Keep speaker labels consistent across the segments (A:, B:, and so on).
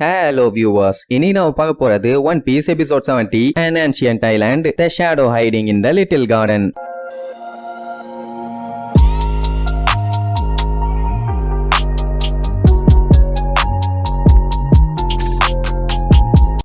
A: Hello viewers இனி நம்ம பார்க்க போறது One Piece episode seventy and ancient island the shadow hiding in the little garden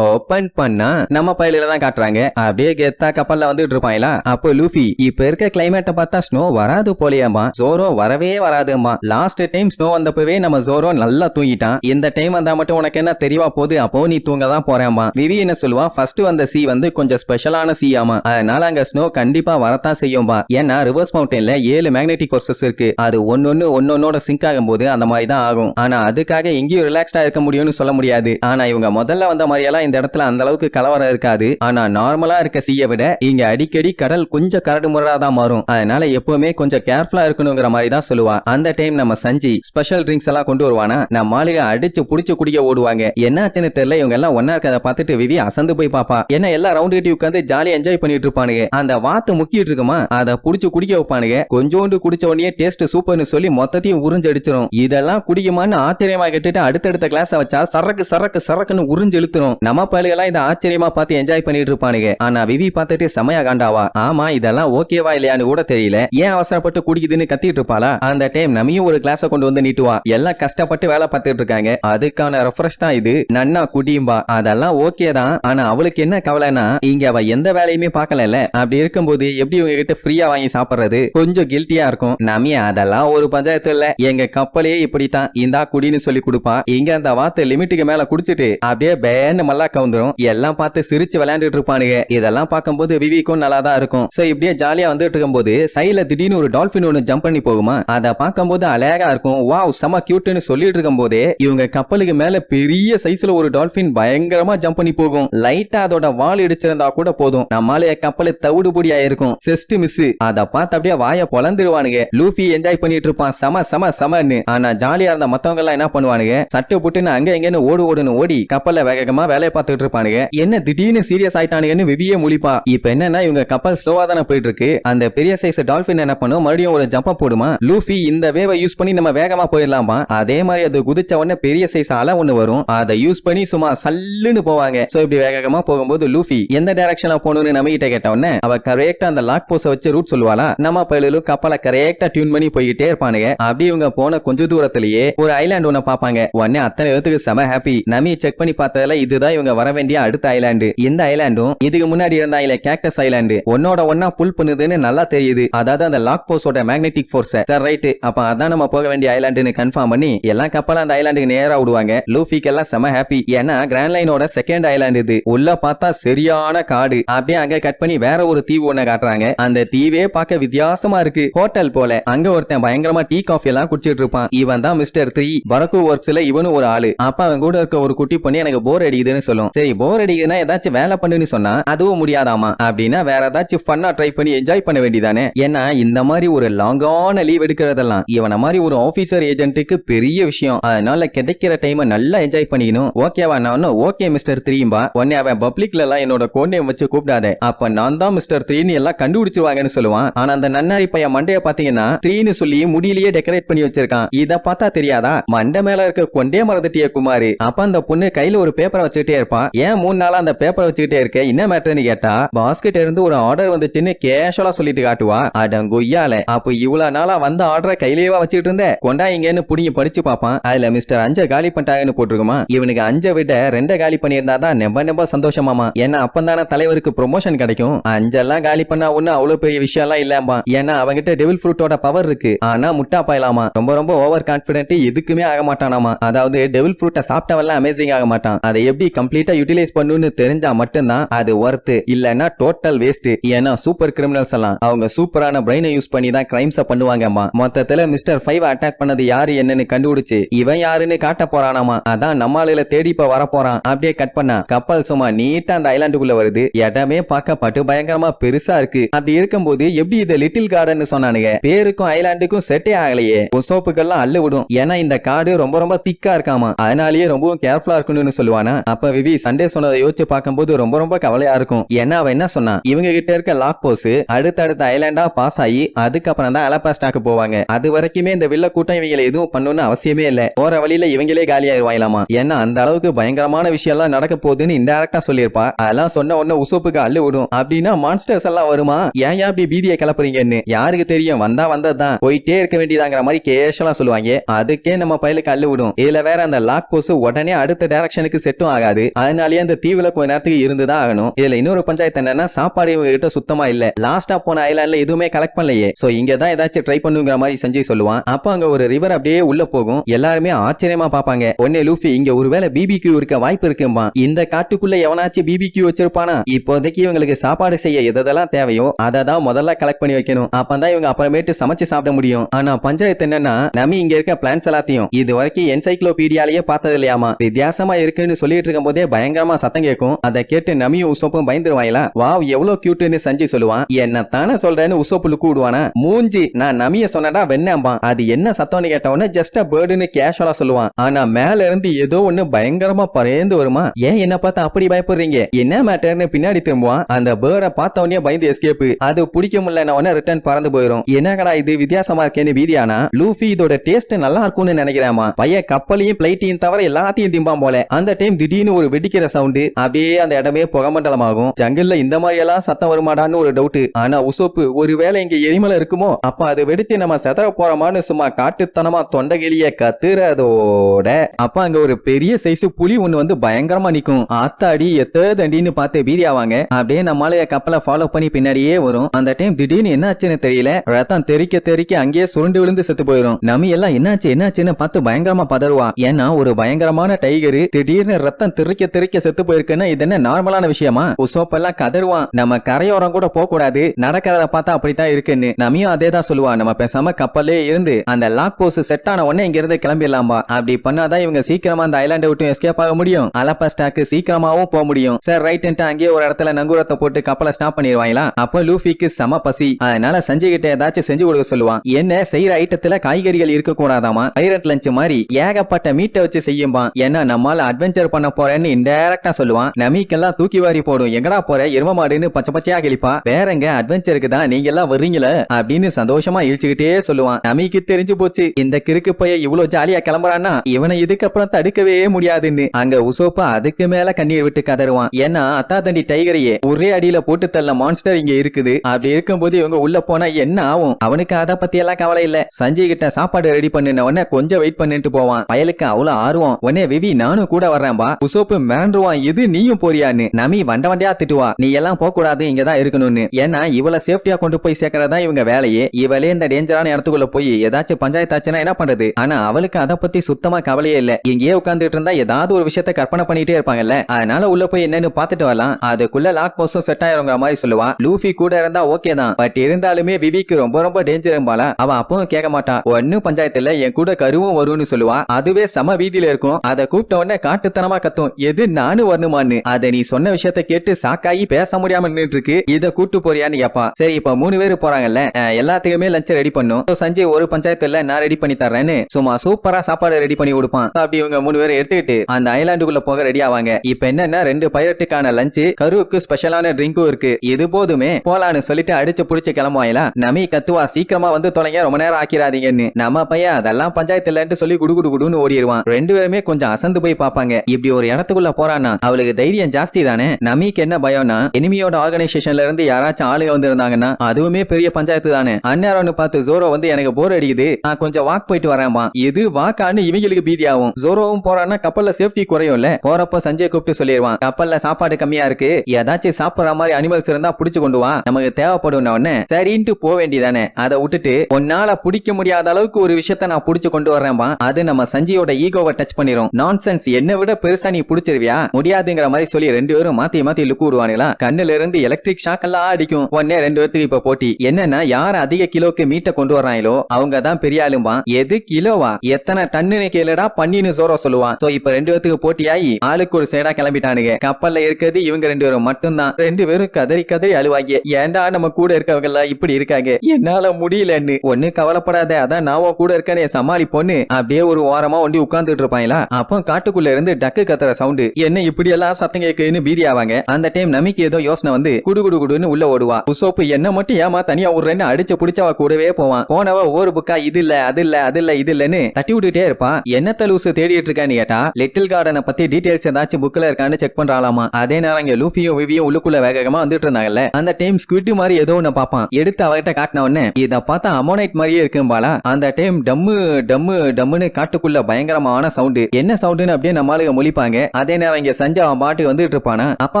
A: open பண்ணா நம்ம பயில தான் காட்டுறாங்க. அப்படியே கெத்தா கப்பல்ல வந்துட்டு இருப்பாங்களா அப்போ லூஃபி இப்ப இருக்க கிளைமேட்டை பார்த்தா ஸ்னோ வராது போலியாமா ஜோரோ வரவே வராதுமா லாஸ்ட் டைம் ஸ்னோ வந்தப்பவே நம்ம ஜோரோ நல்லா தூங்கிட்டான். இந்த டைம் வந்தா மட்டும் உனக்கு என்ன தெரியவா போகுது? அப்போ நீ தூங்க தான் போறேம்மா. விவி என்ன சொல்லுவா? ஃபர்ஸ்ட் வந்த சி வந்து கொஞ்சம் ஸ்பெஷலான சி ஆமா அதனால அங்க ஸ்னோ கண்டிப்பா வரத்தான் செய்யும்பா. ஏன்னா ரிவர்ஸ் மவுண்டன்ல ஏழு மேக்னெட்டிக் கோர்சஸ் இருக்கு. அது ஒன்னொன்னு ஒன்னொன்னோட சிங்க் ஆகும் போது அந்த மாதிரி தான் ஆகும். ஆனா அதுக்காக எங்கேயும் ரிலாக்ஸ்டா இருக்க முடியும்னு சொல்ல முடியாது. ஆனா இவங்க முதல்ல வந்த மாதிரியெல்லாம் இந்த இடத்துல அந்த அளவுக்கு கலவரம் இருக்காது. ஆனா நார்மலா இருக்க சீயை விட இங்க அடிக்கடி கடல் கொஞ்சம் கரடு முரடா தான் மாறும். அதனால எப்பவுமே கொஞ்சம் கேர்ஃபுல்லா இருக்கணுங்கிற மாதிரி தான் சொல்லுவா. அந்த டைம் நம்ம சஞ்சி ஸ்பெஷல் ட்ரிங்க்ஸ் எல்லாம் கொண்டு வருவானா? நம்ம மாளிகை அடிச்சு புடிச்சு குடிக்க ஓடுவாங்க. என்னாச்சுன்னு தெரியல இவங்க எல்லாம் ஒன்னா இருக்கதை பார்த்துட்டு விவி அசந்து போய் பாப்பா. என்ன எல்லாம் ரவுண்ட் கட்டி உட்காந்து ஜாலியா என்ஜாய் பண்ணிட்டு இருப்பானுங்க. அந்த வாத்து முக்கிட்டு இருக்குமா? அதை புடிச்சு குடிக்க வைப்பானுங்க. கொஞ்சோண்டு குடிச்ச உடனே டேஸ்ட் சூப்பர்னு சொல்லி மொத்தத்தையும் உறிஞ்சு அடிச்சிரும் இதெல்லாம் குடிக்குமான்னு ஆச்சரியமா கேட்டுட்டு அடுத்தடுத்த கிளாஸ் வச்சா சரக்கு சரக்கு சரக்குன்னு உறிஞ்சு இழுத்துரும் நம்ம பயிலுகெல்லாம் இதை ஆச்சரியமா பார்த்து என்ஜாய் பண்ணிட்டு இருப்பானுங்க. ஆனா விவி பார்த்துட்டு செமையா காண்டாவா. ஆமா இதெல்லாம் ஓகேவா இல்லையான்னு கூட தெரியல. ஏன் அவசரப்பட்டு குடிக்குதுன்னு கத்திட்டு இருப்பாளா? அந்த டைம் நம்மையும் ஒரு கிளாஸ கொண்டு வந்து நீட்டுவா. எல்லாம் கஷ்டப்பட்டு வேலை பார்த்துட்டு இருக்காங்க. அதுக்கான ரெஃப்ரெஷ் தான் இது. நன்னா குடியும்பா. அதெல்லாம் ஓகே தான். ஆனா அவளுக்கு என்ன கவலைனா இங்க அவ எந்த வேலையுமே பார்க்கல அப்படி இருக்கும்போது எப்படி இவங்க கிட்ட ஃப்ரீயா வாங்கி சாப்பிடுறது? கொஞ்சம் கில்ட்டியா இருக்கும். நம்மிய அதெல்லாம் ஒரு பஞ்சாயத்து இல்ல. எங்க கப்பலே இப்படித்தான். இந்தா குடின்னு சொல்லி கொடுப்பா. இங்க அந்த வார்த்தை லிமிட்டுக்கு மேல குடிச்சிட்டு அப்படியே பேன்னு நல்லா கவுந்துரும் எல்லாம் பார்த்து சிரிச்சு விளையாண்டுட்டு இருப்பானுங்க. இதெல்லாம் பார்க்கும்போது விவிக்கும் நல்லா தான் இருக்கும். சோ இப்படியே ஜாலியா வந்துட்டு இருக்கும்போது சைடுல திடீர்னு ஒரு டால்பின் ஒன்று ஜம்ப் பண்ணி போகுமா? அதை பார்க்கும்போது அழகா இருக்கும். வாவ் செம கியூட்னு சொல்லிட்டு இருக்கும் போதே இவங்க கப்பலுக்கு மேல பெரிய சைஸ்ல ஒரு டால்பின் பயங்கரமா ஜம்ப் பண்ணி போகும். லைட்டா அதோட வால் இடிச்சிருந்தா கூட போதும். நம்மளால கப்பல் தவிடுபொடி ஆயிருக்கும் செஸ்ட் மிஸ் அதை பார்த்து அப்படியே வாய பொலந்துருவானுங்க லூஃபி என்ஜாய் பண்ணிட்டு இருப்பான். செம செம செமன்னு. ஆனா ஜாலியா இருந்த மத்தவங்க எல்லாம் என்ன பண்ணுவானுங்க? சட்டை புட்டுன்னு அங்க எங்கன்னு ஓடு ஓடுன்னு ஓடி கப்பல்ல வேகமா வேலையை பார்த்துட்டு இருப்பானுங்க. என்ன திடீர்னு சீரியஸ் ஆயிட்டானுங்கன்னு விவியே முழிப்பா. இப்ப என்னன்னா இவங்க கப்பல் ஸ்லோவா தானே போயிட்டு இருக்கு அந்த பெரிய சைஸ் டால்பின் என்ன பண்ணும்? மறுபடியும் ஒரு ஜம்ப் போடுமா? லூஃபி இந்த வேவை யூஸ் பண்ணி நம்ம வேகமா போயிடலாமா? அதே மாதிரி அது குதிச்ச உடனே பெரிய சைஸ் அலை ஒண்ணு வரும். அதை யூஸ் பண்ணி சும்மா சல்லுன்னு போவாங்க. சோ இப்படி வேகமா போகும்போது லூஃபி எந்த டைரக்ஷன்ல போகணும்னு நம்ம கிட்ட கேட்ட உடனே அவ கரெக்டா அந்த லாக் போஸ வச்சு ரூட் சொல்லுவாளா? நம்ம பயிலும் கப்பலை கரெக்டா டியூன் பண்ணி போயிட்டே இருப்பானுங்க. அப்படி இவங்க போன கொஞ்ச தூரத்திலேயே ஒரு ஐலாண்ட் ஒண்ணு பாப்பாங்க உடனே அத்தனை பேத்துக்கு செம ஹாப்பி நமி செக் பண்ணி பார்த்ததுல இதுதான் இவங்க வர வேண்டிய அடுத்த ஐலாண்டு இந்த ஐலாண்டும் இதுக்கு முன்னாடி இருந்த ஐல கேக்டஸ் ஐலாண்டு ஒன்னோட ஒன்னா புல் பண்ணுதுன்னு நல்லா தெரியுது. அதாவது அந்த லாக் போஸ்டோட மேக்னெட்டிக் போர்ஸ் சார் ரைட் அப்ப அதான் நம்ம போக வேண்டிய ஐலாண்டுன்னு கன்ஃபார்ம் பண்ணி எல்லாம் கப்பலும் அந்த ஐலாண்டுக்கு நேரா விடுவாங்க. லூஃபிக்கு எல்லாம் செம ஹாப்பி ஏன்னா கிராண்ட் லைனோட செகண்ட் ஐலாண்டு இது. உள்ள பார்த்தா சரியான காடு. அப்படியே அங்க கட் பண்ணி வேற ஒரு தீவு ஒண்ணு காட்டுறாங்க. அந்த தீவே பார்க்க வித்தியாசமா இருக்கு. ஹோட்டல் போல. அங்க ஒருத்தன் பயங்கரமா டீ காஃபி எல்லாம் குடிச்சிட்டு இருப்பான். இவன் தான் மிஸ்டர் த்ரீ பரக்கு ஒர்க்ஸ்ல இவனும் ஒரு ஆளு. அப்ப அவன் கூட இருக்க ஒரு குட்டி பொண்ணு எனக்கு போர் அடிக்குதுன்னு சொல்லும். சரி போர் அடிக்குதுன்னா ஏதாச்சும் வேலை பண்ணுன்னு சொன்னா அதுவும் முடியாதாமா? அப்படின்னா வேற ஏதாச்சும் ஃபன்னா ட்ரை பண்ணி என்ஜாய் பண்ண வேண்டியதானே? ஏன்னா இந்த மாதிரி ஒரு லாங்கான லீவ் எடுக்கிறதெல்லாம் இவன மாதிரி ஒரு ஆபீசர் ஏஜென்ட்டுக்கு பெரிய விஷயம். அதனால கிடைக்கிற டைம் நல்லா என்ஜாய் பண்ணிக்கணும். ஓகேவா நான் ஓகே மிஸ்டர் த்ரீம்பா உடனே அவன் பப்ளிக்ல எல்லாம் என்னோட கோண்டேம் வச்சு கூப்பிடாத. அப்ப நான் தான் மிஸ்டர் த்ரீன்னு எல்லாம் கண்டுபிடிச்சிருவாங்கன்னு சொல்லுவான். ஆனா அந்த நன்னாரி பையன் மண்டைய பாத்தீங்கன்னா த்ரீன்னு சொல்லி முடியிலேயே டெக்கரேட் பண்ணி வச்சிருக்கான். இத பார்த்தா தெரியாதா? மண்டை மேல இருக்க கொண்டே மறந்துட்டிய குமாரி. அப்ப அந்த பொண்ணு கையில ஒரு பேப்பரை வச்சுக்கிட்டே இருப்பான். ஏன் மூணு நாளா அந்த பேப்பரை வச்சுக்கிட்டே இருக்க? என்ன மேட்டர்னு கேட்டா பாஸ்கெட் இருந்து ஒரு ஆர்டர் வந்துச்சுன்னு கேஷுவலா சொல்லிட்டு காட்டுவா. அடங்கொய்யால அப்ப இவ்வளவு நாளா வந்த ஆர்டரை கையிலேயே வச்சுக்கிட்டு இருந்த கொண்டா இங்கன்னு புடிங்கி படிச்சு பாப்பான் அதுல மிஸ்டர் அஞ்ச காலி பண்ணிட்டாங்கன்னு போட்டிருக்குமா? இவனுக்கு அஞ்சை விட ரெண்ட காலி பண்ணியிருந்தா தான் நெம்ப நெம்ப சந்தோஷமாமா. ஏன்னா அப்பந்தானே தலைவருக்கு ப்ரொமோஷன் கிடைக்கும். அஞ்செல்லாம் காலி பண்ணா ஒண்ணு அவ்வளவு பெரிய விஷயம் எல்லாம் இல்லாமா ஏன்னா அவங்கிட்ட டெவில் ஃப்ரூட்டோட பவர் இருக்கு. ஆனா முட்டா பாயலாமா? ரொம்ப ரொம்ப ஓவர் கான்பிடென்ட் எதுக்குமே ஆக மாட்டானாமா அதாவது டெவில் ஃப்ரூட்டை சாப்பிட்டவெல்லாம் அமேசிங் ஆக மாட்டான். அதை எப்படி கம்ப்ளீட்டா யூட்டிலைஸ் பண்ணுன்னு தெரிஞ்சா மட்டும்தான் அது ஒர்த் இல்லன்னா டோட்டல் வேஸ்ட் ஏன்னா சூப்பர் கிரிமினல்ஸ் எல்லாம் அவங்க சூப்பரான பிரெயினை யூஸ் பண்ணி தான் கிரைம்ஸை பண்ணுவாங்கம்மா. மொத்தத்துல மிஸ்டர் ஃபைவ் அட்டாக் பண்ணது யாரு என்னன்னு கண்டுபிடிச்சு இவன் யாருன்னு காட்ட போறானாமா? அதான் நம்மளால தேடி இப்ப வர போறான் அப்படியே கட் பண்ணா கப்பல் சும்மா நீட்டா அந்த ஐலாண்டுக்குள்ள வருது. இடமே பார்க்க பட்டு பயங்கரமா பெருசா இருக்கு. அப்படி இருக்கும்போது எப்படி இது லிட்டில் கார்டன் சொன்னானுங்க? பேருக்கும் ஐலாண்டுக்கும் செட்டே ஆகலையே. சோப்புக்கெல்லாம் அள்ளு விடும். ஏன்னா இந்த காடு ரொம்ப ரொம்ப திக்கா இருக்காமா? அதனாலயே ரொம்பவும் கேர்ஃபுல்லா இருக்கணும்னு சொல்லுவானா? அப்ப விவி சண்டே சொன்னதை யோசிச்சு பார்க்கும்போது ரொம்ப ரொம்ப கவலையா இருக்கும். ஏன்னா அவன் என்ன சொன்னா இவங்க கிட்ட இருக்க லாக் போஸ் அடுத்தடுத்த ஐலாண்டா பாஸ் ஆகி அதுக்கப்புறம் தான் அலபாஸ்டாக்கு போவாங்க. அது வரைக்குமே இந்த வில்ல கூட்டம் இவங்களை எதுவும் பண்ணணும்னு அவசியமே இல்ல. போற வழியில இவங்களே காலியாயிருவாங்களாமா ஏன்னா அந்த அளவுக்கு பயங்கரமான விஷயம் எல்லாம் நடக்க போகுதுன்னு இன்டெரக்டா சொல்லியிருப்பா. அதெல்லாம் சொன்ன உடனே உசோப்புக்கு அள்ளு விடும். அப்படின்னா மான்ஸ்டர்ஸ் எல்லாம் வருமா? ஏன் ஏன் அப்படி பீதியை கிளப்புறீங்கன்னு? யாருக்கு தெரியும்? வந்தா வந்ததுதான். போயிட்டே இருக்க வேண்டியதாங்கிற மாதிரி கேஷலா சொல்லுவாங்க. அதுக்கே நம்ம பயலுக்கு அள்ளு விடும். இதுல வேற அந்த லாக் போஸ் உடனே அடுத்த டைரக்ஷனுக்கு செட்டும் ஆகாது. இருக்காரு அதனாலயே அந்த தீவுல கொஞ்ச நேரத்துக்கு இருந்துதான் ஆகணும். இதுல இன்னொரு பஞ்சாயத்து என்னன்னா சாப்பாடு இவங்க கிட்ட சுத்தமா இல்ல. லாஸ்டா போன ஐலாண்ட்ல எதுவுமே கலெக்ட் பண்ணலையே. சோ இங்க தான் ஏதாச்சும் ட்ரை பண்ணுங்கிற மாதிரி சஞ்சய் சொல்லுவான். அப்ப அங்க ஒரு ரிவர் அப்படியே உள்ள போகும். எல்லாருமே ஆச்சரியமா பாப்பாங்க ஒன்னே லூஃபி இங்க ஒருவேளை பிபி கியூ இருக்க வாய்ப்பு இருக்கும்பா இந்த காட்டுக்குள்ள எவனாச்சும் பிபி கியூ வச்சிருப்பானா? இப்போதைக்கு இவங்களுக்கு சாப்பாடு செய்ய எதெல்லாம் தேவையோ அதை தான் முதல்ல கலெக்ட் பண்ணி வைக்கணும். அப்பதான் இவங்க அப்புறமேட்டு சமைச்சு சாப்பிட முடியும். ஆனா பஞ்சாயத்து என்னன்னா நம்ம இங்க இருக்க பிளான்ஸ் எல்லாத்தையும் இது வரைக்கும் என்சைக்ளோபீடியாலேயே பார்த்தது இல்லையாமா வித்தியாசமா இருக்குன்னு சொல்லிட்டு இருக்கும் போதே பயங்கரமா சத்தம் கேட்கும் அதை கேட்டு நமியும் உசோப்பும் பயந்துருவாங்களா வாவ் எவ்வளவு கியூட்டுன்னு சஞ்சய் சொல்லுவான். என்ன தானே சொல்றேன்னு உசோப்பு லுக்கு விடுவானா மூஞ்சி நான் நமிய சொன்னடா வெண்ணாம்பான். அது என்ன சத்தம்னு கேட்டவொடனே ஜஸ்ட் பேர்டுன்னு கேஷுவலா சொல்லுவான். ஆனா மேல இருந்து ஏதோ ஒண்ணு பயங்கரமா பறந்து வருமா? ஏன் என்ன பார்த்தா அப்படி பயப்படுறீங்க? என்ன மேட்டர்னு பின்னாடி திரும்புவான். அந்த பேர்டை பார்த்தவனே பயந்து எஸ்கேப் அது பிடிக்க முடியல உடனே ரிட்டர்ன் பறந்து போயிடும் என்னங்கடா இது வித்தியாசமா இருக்கேன்னு வீதியானா லூஃபி இதோட டேஸ்ட் நல்லா இருக்கும்னு நினைக்கிறேமா பையன் கப்பலையும் பிளைட்டையும் தவிர எல்லாத்தையும் திம்பான் போல. அந்த டைம் திடீர்னு ஒரு வெடிக்கிற சவுண்டு அப்படியே அந்த இடமே புகமண்டலமாகும். ஜங்கிள்ல இந்த மாதிரி எல்லாம் சத்தம் வருமாடான்னு ஒரு டவுட் ஆனா உசோப்பு ஒருவேளை இங்க எரிமலை இருக்குமோ? அப்ப அது வெடிச்சு நம்ம செதற போறோமான்னு சும்மா காட்டுத்தனமா தொண்டகிளிய கத்துறதோட அப்ப அங்க ஒரு பெரிய சைஸ் புலி ஒண்ணு வந்து பயங்கரமா நிக்கும். ஆத்தாடி எத்த தண்டின்னு பார்த்து பீதி ஆவாங்க. அப்படியே நம்மளால கப்பலை ஃபாலோ பண்ணி பின்னாடியே வரும். அந்த டைம் திடீர்னு என்ன ஆச்சுன்னு தெரியல. ரத்தம் தெறிக்க தெறிக்க அங்கேயே சுருண்டு விழுந்து செத்து போயிடும் நம்ம எல்லாம் என்னாச்சு என்னாச்சுன்னு பார்த்து பயங்கரமா பதறுவா ஏன்னா ஒரு பயங்கரமான டைகர் திடீர்னு ரத்தம் தெறிக்க தெறிக்க செத்து போயிருக்குன்னு இது என்ன நார்மலான விஷயமா? உசோப்பெல்லாம் கதருவான் நம்ம கரையோரம் கூட போக கூடாது நடக்கிறத பார்த்தா அப்படித்தான் இருக்குன்னு நம்மியும் அதே தான் சொல்லுவா நம்ம பேசாம கப்பலே இருந்து அந்த லாக் போஸ் செட் ஆன உடனே இங்க இருந்து கிளம்பிடலாம்பா. அப்படி பண்ணாதான் இவங்க சீக்கிரமா அந்த ஐலாண்டை விட்டு எஸ்கேப் ஆக முடியும். அலப்பஸ்டாக்கு சீக்கிரமாவும் போக முடியும். சார் ரைட் அங்கேயே ஒரு இடத்துல நங்கூரத்தை போட்டு கப்பலை ஸ்டாப் பண்ணிடுவாங்களா? அப்போ லூஃபிக்கு சம பசி. அதனால சஞ்சய் கிட்ட ஏதாச்சும் செஞ்சு கொடுக்க சொல்லுவான். என்ன? செய்யற ஐட்டத்துல காய்கறிகள் இருக்க கூடாதாமா பைரட் லஞ்ச் மாதிரி ஏகப்பட்ட மீட்டை வச்சு செய்யும்பா. ஏன்னா நம்மால அட்வென்ச்சர் பண்ண போறேன் போறேன்னு இன்டைரக்டா சொல்லுவான். நமீக்கெல்லாம் தூக்கி வாரி போடும். எங்கடா போற? எரும மாடுன்னு பச்சை பச்சையா கிழிப்பா வேறங்க அட்வென்ச்சருக்கு தான் நீங்க எல்லாம் வர்றீங்களே? அப்படின்னு சந்தோஷமா இழிச்சுக்கிட்டே சொல்லுவான். நமீக்கு தெரிஞ்சு போச்சு. இந்த கிறுக்கு பைய இவ்வளவு ஜாலியா கிளம்புறான்னா இவனை இதுக்கப்புறம் தடுக்கவே முடியாதுன்னு. அங்க உசோப்பா அதுக்கு மேல கண்ணீர் விட்டு கதறுவான். ஏன்னா அத்தா தண்டி டைகரையே ஒரே அடியில போட்டு தள்ள மான்ஸ்டர் இங்க இருக்குது. அப்படி இருக்கும்போது இவங்க உள்ள போனா என்ன ஆகும்? அவனுக்கு அத பத்தி எல்லாம் கவலை இல்ல. சஞ்சய் கிட்ட சாப்பாடு ரெடி பண்ணின உடனே கொஞ்சம் வெயிட் பண்ணிட்டு போவான். வயலுக்கு அவ்வளவு ஆர்வம். உடனே விவி நானும் கூட வர்றேன்பா. உசோப்பு மிரண்டுவான். இது நீயும் போறியான்னு. நமி வண்ட வண்டியா திட்டுவா. நீ எல்லாம் போக கூடாது இங்க தான் இருக்கணும்னு. ஏன்னா இவள சேஃப்டியா கொண்டு போய் சேர்க்கறதா இவங்க வேலையே. இவளே இந்த டேஞ்சரான இடத்துக்குள்ள போய் ஏதாச்சும் பஞ்சாயத்து ஆச்சுன்னா என்ன பண்றது? ஆனா அவளுக்கு அதை பத்தி சுத்தமா கவலையே இல்ல. இங்கேயே உட்கார்ந்துட்டு இருந்தா ஏதாவது ஒரு விஷயத்த கற்பனை பண்ணிட்டே இருப்பாங்கல்ல. அதனால உள்ள போய் என்னன்னு பாத்துட்டு வரலாம். அதுக்குள்ள லாக் போஸ்டும் செட் ஆயிருங்கிற மாதிரி சொல்லுவா. லூஃபி கூட இருந்தா ஓகே தான். பட் இருந்தாலுமே விவிக்கு ரொம்ப ரொம்ப டேஞ்சர் இருப்பாளா அவ அப்பவும் கேட்க மாட்டா. ஒன்னும் பஞ்சாயத்துல என் கூட கருவும் வரும்னு சொல்லுவா. அதுவே சம வீதியில இருக்கும். அதை கூப்பிட்ட உடனே காட்டுத்தனமா கத்தும். எது நானும் வரணுமான்னு? அதை நீ சொன்ன விஷயத்த கேட்டு சாக்காயி பேச முடியாம நின்னுட்டு இருக்கு இத கூட்டு போறியான்னு கேப்பா. சரி இப்ப மூணு பேர் போறாங்கல்ல எல்லாத்துக்குமே லஞ்ச் ரெடி பண்ணும். சஞ்சய் ஒரு பஞ்சாயத்துல நான் ரெடி பண்ணி தர்றேன்னு சும்மா சூப்பரா சாப்பாடு ரெடி பண்ணி கொடுப்பான். அப்படி இவங்க மூணு பேரும் எடுத்துக்கிட்டு அந்த ஐலாண்டுக்குள்ள போக ரெடி ஆவாங்க. இப்ப என்னன்னா ரெண்டு பைரட்டுக்கான லஞ்ச் கருவுக்கு ஸ்பெஷலான ட்ரிங்கும் இருக்கு. இது போதுமே போலான்னு சொல்லிட்டு அடிச்சு புடிச்சு கிளம்புவாங்களா நமி கத்துவா சீக்கிரமா வந்து தொலைங்க ரொம்ப நேரம் ஆக்கிராதீங்கன்னு நம்ம பையன் அதெல்லாம் பஞ்சாயத்து இல்லன்னு சொல்லி குடு குடு குடுன்னு ஓடிடுவான். ரெண்டு பேருமே கொஞ்சம் அசந்து போய் பாப்பாங்க இப்படி ஒரு இடத்துக்குள்ள போறான்னா அவளுக்கு தைரியம் ஜாஸ்தி தானே? நமீக்கு என்ன பயம்னா எனிமியோட ஆர்கனைசேஷன்ல இருந்து யாராச்சும் ஆளுங்க வந்திருந்தாங்கன்னா அதுவுமே பெரிய பஞ்சாயத்து தானே? அந்நேரம்னு பார்த்து ஜோரோ வந்து எனக்கு போர் அடிக்குது. நான் கொஞ்சம் வாக் போயிட்டு வரேன்மா இது வாக்கான்னு இவங்களுக்கு பீதி ஆகும். ஜோரோவும் போறான்னா கப்பல்ல சேஃப்டி குறையும்ல? போறப்ப சஞ்சய் கூப்பிட்டு சொல்லிடுவான். கப்பல்ல சாப்பாடு கம்மியா இருக்கு. ஏதாச்சும் சாப்பிடுற மாதிரி அனிமல்ஸ் இருந்தா புடிச்சு கொண்டு வா. நமக்கு தேவைப்படும் உடனே சரின்ட்டு போக வேண்டியதானே? அதை விட்டுட்டு உன்னால பிடிக்க முடியாத அளவுக்கு ஒரு விஷயத்த நான் புடிச்சு கொண்டு வர்றேன்பா அது நம்ம சஞ்சயோட ஈகோவை டச் பண்ணிரும். நான்சென்ஸ் என்னை விட பெருசா நீ முடிச்சிருவியா முடியாதுங்கிற மாதிரி சொல்லி ரெண்டு பேரும் மாத்தி மாத்தி லுக்கு விடுவானுங்களா கண்ணுல இருந்து எலக்ட்ரிக் ஷாக் எல்லாம் அடிக்கும். உடனே ரெண்டு பேர்த்துக்கு இப்ப போட்டி. என்னன்னா யார் அதிக கிலோக்கு மீட்டை கொண்டு வர்றாங்களோ அவங்க தான் பெரிய ஆளும்பான் எது கிலோவா? எத்தனை டன்னுன்னு கேளுடா பண்ணின்னு சோற சொல்லுவான். சோ இப்ப ரெண்டு பேர்த்துக்கு போட்டியாகி ஆளுக்கு ஒரு சைடா கிளம்பிட்டானுங்க. கப்பல்ல இருக்கிறது இவங்க ரெண்டு பேரும் மட்டும்தான். ரெண்டு பேரும் கதறி கதறி அழுவாங்க. ஏன்டா நம்ம கூட இருக்கவங்க எல்லாம் இப்படி இருக்காங்க? என்னால முடியலன்னு. ஒண்ணு கவலைப்படாத அதான் நான் கூட இருக்கேன்னு சமாளி பொண்ணு. அப்படியே ஒரு ஓரமா ஒண்டி உட்கார்ந்துட்டு இருப்பாங்களா? அப்போ காட்டுக்குள்ள இருந்து டக்கு கத்துற சவுண்டு. என்ன இப்படி எல்லாம் சத்தம் கேக்குன்னு பீதி ஆவாங்க. அந்த டைம் நமிக்கு ஏதோ யோசனை வந்து குடு குடு குடுன்னு உள்ள ஓடுவா. உசோப்பு என்ன மட்டும் ஏமா தனியா விடுறேன்னு அடிச்சு புடிச்சவ கூடவே போவான். போனவ ஒவ்வொரு புக்கா இது இல்ல அது இல்ல அது இல்ல இது இல்லன்னு தட்டி விட்டுட்டே இருப்பான். என்னத்த லூசு தேடிட்டு இருக்கான்னு கேட்டா லிட்டில் கார்டனை பத்தி டீடைல்ஸ் ஏதாச்சும் புக்ல இருக்கான்னு செக் பண்றாளாமா. அதே நேரம் இங்க லூஃபியும் விவியும் உள்ளுக்குள்ள வேகமா வந்துட்டு இருந்தாங்கல்ல. அந்த டைம் ஸ்குவிட் மாதிரி ஏதோ ஒண்ணு பாப்பான் எடுத்து அவகிட்ட காட்டின உடனே இத பார்த்தா அமோனைட் மாதிரியே இருக்கும்பாலா அந்த டைம் டம்மு டம்மு டம்முன்னு காட்டுக்குள்ள பயங்கரமான சவுண்டு என்ன சவுண்டுன்னு அப்படியே நம்மளுக்கு முழிப்பாங்க. அதே நேரம் இங்க சஞ்சய் அவன் பாட்டு வந்துட்டு இருப்பானா? அப்ப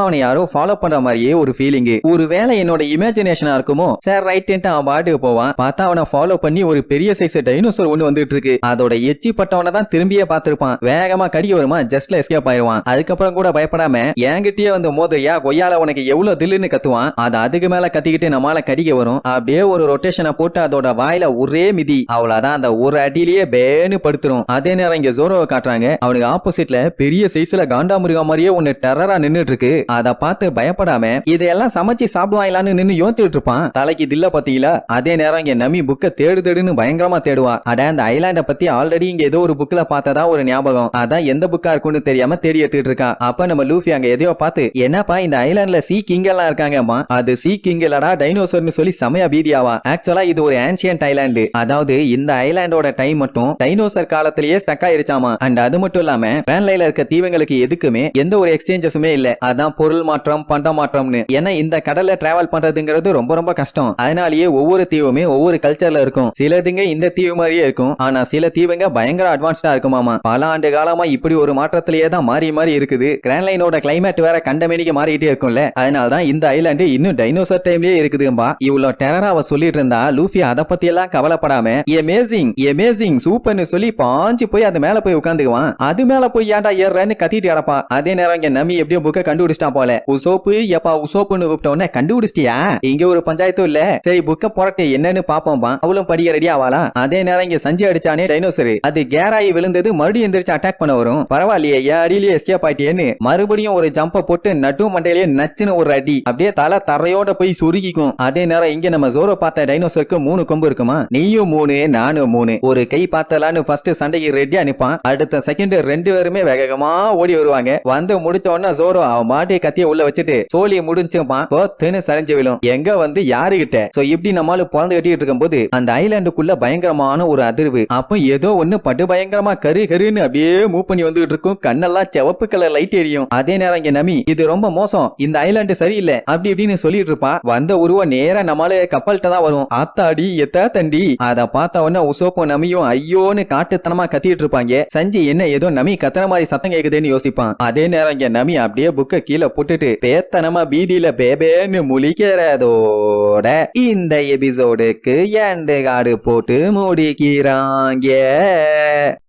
A: அவனை யாரோ ஃபாலோ பண்ற மாதிரியே ஒரு ஃபீலிங் ஒருவேளை என்னோட இமேஜினேஷனா இருக்குமோ? சார் ரைட்டு அவன் பாட்டுக்கு போவான். பார்த்தா அவனை ஃபாலோ பண்ணி ஒரு பெரிய சைஸ் டைனோசர் ஒண்ணு வந்துட்டு இருக்கு. அதோட எச்சி பட்டவனை தான் திரும்பியே பார்த்திருப்பான். வேகமா கடிக்க வருமா? ஜஸ்ட்ல எஸ்கேப் ஆயிருவான் அதுக்கப்புறம் கூட பயப்படாம என்கிட்டயே வந்து மோதையா கொய்யால உனக்கு எவ்வளவு தில்லுன்னு கத்துவான்? அது அதுக்கு மேல கத்திக்கிட்டு நம்மால கடிக்க வரும். அப்படியே ஒரு ரொட்டேஷனை போட்டு அதோட வாயில ஒரே மிதி. அவ்வளவுதான். அந்த ஒரு அடியிலேயே பேனு படுத்துரும். அதே நேரம் இங்க ஜோரோவை காட்டுறாங்க. அவனுக்கு ஆப்போசிட்ல பெரிய சைஸ்ல பக்கத்துல காண்டாமிருகம் மாதிரியே ஒன்னு டெரரா நின்னுட்டு இருக்கு அத பார்த்து பயப்படாம இதையெல்லாம் சமைச்சு சாப்பிடுவாங்களான்னு நின்னு யோசிச்சுட்டு இருப்பான். தலைக்கு தில்ல பாத்தீங்களா அதே நேரம் இங்க நம்பி புக்க தேடு தேடுன்னு பயங்கரமா தேடுவா. அட அந்த ஐலாண்ட பத்தி ஆல்ரெடி இங்க ஏதோ ஒரு புக்ல பார்த்ததா ஒரு ஞாபகம். அதான் எந்த புக்கா இருக்கும்னு தெரியாம தேடி எடுத்துட்டு இருக்கான். அப்ப நம்ம லூஃபி அங்க எதையோ பார்த்து என்னப்பா இந்த ஐலாண்ட்ல சீ கிங் எல்லாம் இருக்காங்கம்மா. அது சீ கிங் இல்லடா டைனோசர்னு சொல்லி செமையா பீதியாவா ஆக்சுவலா இது ஒரு ஆன்சியன்ட் ஐலாண்டு அதாவது இந்த ஐலாண்டோட டைம் மட்டும் டைனோசர் காலத்திலேயே ஸ்டக் ஆயிருச்சாமா. அண்ட் அது மட்டும் இல்லாம வேன்லைல இருக்க தீவுங்களுக்கு எதுக்குமே எந்த ஒரு எக்ஸ்சேஞ்சஸுமே இல்ல. அதான் பொருள் மாற்றம் பண்ட மாற்றம்னு. ஏன்னா இந்த கடல்ல டிராவல் பண்றதுங்கிறது ரொம்ப ரொம்ப கஷ்டம். அதனாலேயே ஒவ்வொரு தீவுமே ஒவ்வொரு கல்ச்சர்ல இருக்கும். சிலதுங்க இந்த தீவு மாதிரியே இருக்கும். ஆனா சில தீவுங்க பயங்கர அட்வான்ஸ்டா இருக்குமாமா பல ஆண்டு காலமா இப்படி ஒரு மாற்றத்திலேயே தான் மாறி மாறி இருக்குது. கிராண்ட் லைனோட கிளைமேட் வேற கண்டமேனிக்கு மாறிக்கிட்டே இருக்கும்ல. அதனால தான் இந்த ஐலாண்டு இன்னும் டைனோசர் டைம்லயே இருக்குதும்பா இவ்வளவு டெரரா அவ சொல்லிட்டு இருந்தா லூஃபி அதை பத்தி எல்லாம் கவலைப்படாம எமேசிங் எமேசிங் சூப்பர்னு சொல்லி பாஞ்சு போய் அது மேல போய் உட்காந்துக்குவான். அது மேல போய் ஏன்டா ஏறன்னு கத்திட்டு கிடப்பான் அதே நேரம் இங்க நம்பி எப்படியோ புக்க கண்டுபிடிச்சிட்டான் போல. உசோப்பு எப்பா உசோப்புன்னு கூப்பிட்ட கண்டுபிடிச்சிட்டியா? இங்க ஒரு பஞ்சாயத்தும் இல்ல. சரி புக்க புரட்டு என்னன்னு பாப்போம்பா அவளும் படிக்க ரெடி ஆவாளா அதே நேரம் இங்க சஞ்சய் அடிச்சானே டைனோசர் அது கேராயி விழுந்தது மறுபடியும் எந்திரிச்சு அட்டாக் பண்ண வரும். பரவாயில்லையே என் அடியிலேயே எஸ்கேப் ஆயிட்டேன்னு மறுபடியும் ஒரு ஜம்ப போட்டு நட்டு மண்டையிலேயே நச்சுன்னு ஒரு அடி. அப்படியே தலை தரையோட போய் சுருகிக்கும் அதே நேரம் இங்க நம்ம ஜோரோ பார்த்த டைனோசருக்கு மூணு கொம்பு இருக்குமா? நீயும் மூணு நானும் மூணு. ஒரு கை பார்த்தலான்னு ஃபர்ஸ்ட் சண்டைக்கு ரெடியா நிப்பான். அடுத்த செகண்ட் ரெண்டு பேருமே வேகமா ஓடி வருவாங்க. வந்து முடிச்ச உடனே ஜோரோ அவன் மாட்டி கத்திய உள்ள வச்சுட்டு சோழி முடிஞ்சுப்பான் தென்னு சரிஞ்சு விழும். எங்க வந்து யாருகிட்ட? சோ இப்படி நம்மளால பிறந்து கட்டிட்டு இருக்கும்போது அந்த ஐலாண்டுக்குள்ள பயங்கரமான ஒரு அதிர்வு. அப்போ ஏதோ ஒண்ணு படு பயங்கரமா கரு கருன்னு அப்படியே மூவ் பண்ணி வந்துகிட்டு இருக்கும். கண்ணெல்லாம் செவப்பு கலர் லைட் எரியும். அதே நேரம் இங்க நமி இது ரொம்ப மோசம். இந்த ஐலாண்டு சரியில்லை. அப்படி இப்படின்னு சொல்லிட்டு இருப்பா. வந்த உருவம் நேரா நம்மளால கப்பல்கிட்ட தான் வரும். ஆத்தாடி எத்தா தண்டி. அதை பார்த்த உடனே உசோப்பும் நமியும் ஐயோன்னு காட்டுத்தனமா கத்திட்டு இருப்பாங்க. சஞ்சி என்ன ஏதோ நமி கத்துற மாதிரி சத்தம் கேக்குதுன்னு யோசிப்பான். அதே நேரம் இங்க நமி அப்படியே புக்க கீழே போட்டுட்டு பேத்தனமா பீதியில பேபேன்னு முழிக்கிறதோட இந்த எபிசோடுக்கு எண்டு காடு போட்டு முடிக்கிறாங்க.